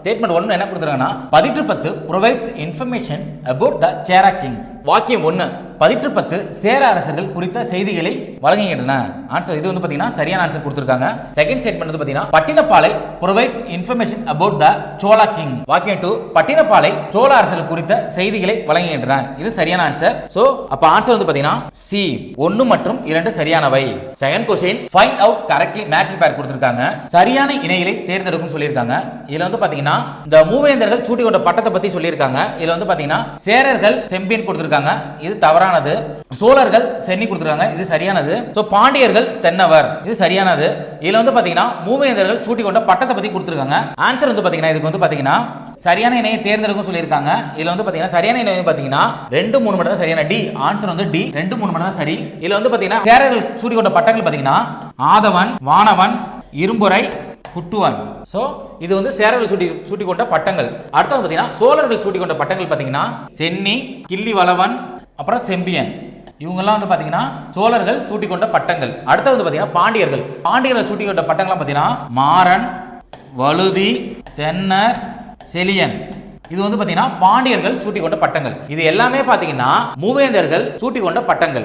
Statement ஒன்று என்ன கொடுத்துருக்காங்கன்னா பதிற்று பத்து ப்ரொவைட்ஸ் இன்ஃபர்மேஷன் அபவுட் த சேரா கிங்ஸ் வாக்கியம் ஒன்று பதிற்று பத்து சேர அரசர்கள் குறித்த செய்திகளை வழங்குகின்றன. ஆன்சர் இது வந்து பார்த்தீங்கன்னா சரியான ஆன்சர் கொடுத்துருக்காங்க. செகண்ட் ஸ்டேட்மெண்ட் வந்து பார்த்தீங்கன்னா Pattinappalai provides information about the Chola king வாக்கியம் டூ பட்டினப்பாலை சோழ அரசர்கள் குறித்த செய்திகளை வழங்குகின்றன. இது சரியான ஆன்சர் ஸோ அப்ப ஆன்சர் வந்து பார்த்தீங்கன்னா சி ஒன்னு மற்றும் இரண்டு சரியானவை. Second question find out correctly match pair கொடுத்துருக்காங்க. சரியான இணைகளை தேர்ந்தெடுக்கும் சொல்லியிருக்காங்க. இதுல வந்து பாத்தீங்கன்னா இந்த மூவேந்தர்கள் சூட்டி கொண்ட பட்டத்தை பத்தி சொல்லியிருக்காங்க. இதுல வந்து பாத்தீங்கன்னா சேரர்கள் செம்பியன் கொடுத்திருக்காங்க. இது தவறானது. சோழர்கள் சென்னி கொடுத்திருக்காங்க. இது சரியானது. ஸோ பாண்டியர்கள் தென்னவர். இது சரியானது. இதுல வந்து பாத்தீங்கன்னா மூவேந்தர்கள் சூட்டி கொண்ட பட்டத்தை பத்தி கொடுத்திருக்காங்க. ஆன்சர் வந்து பாத்தீங்கன்னா இதுக்கு வந்து பாத்தீங்கன்னா சரியான இணையை தேர்ந்தெடுக்கும் சொல்லியிருக்காங்க. இதுல வந்து பாத்தீங்கன்னா சரியான இணை வந்து பாத்தீங்கன்னா ரெண்டு மூணு மட்டும் தான் சரியான டி ஆன்சர் வந்து டி ரெண்டு மூணு மட்டும் தான் சரி. இதுல வந்து பாத்தீங்கன்னா சேரர்கள் சூட்டி கொண்ட பட்டங்கள் பாத்தீங்கன்னா ஆதவன் வானவன் இரும்புரை குட்டுவன். சோ இது வந்து சேரர்கள் சூட்டி சூட்டி கொண்ட பட்டங்கள். அடுத்தது பாத்தீங்கன்னா சோழர்கள் சூட்டி கொண்ட பட்டங்கள் பாத்தீங்கன்னா சென்னி கிள்ளி வளவன் அப்புறம் செம்பியன். இவங்கெல்லாம் வந்து பாத்தீங்கன்னா சோழர்கள் சூட்டி கொண்ட பட்டங்கள். அடுத்தது வந்து பாத்தீங்கன்னா பாண்டியர்கள். பாண்டியர்கள் சூட்டி கொண்ட பட்டங்கள்லாம் பாத்தீங்கன்னா மாறன் வழுதி தென்னர் செலியன். இது வந்து பாத்தீங்கன்னா பாண்டியர்கள் சூட்டி கொண்ட பட்டங்கள். இது எல்லாமே பாத்தீங்கன்னா மூவேந்தர்கள் சூட்டி கொண்ட பட்டங்கள்.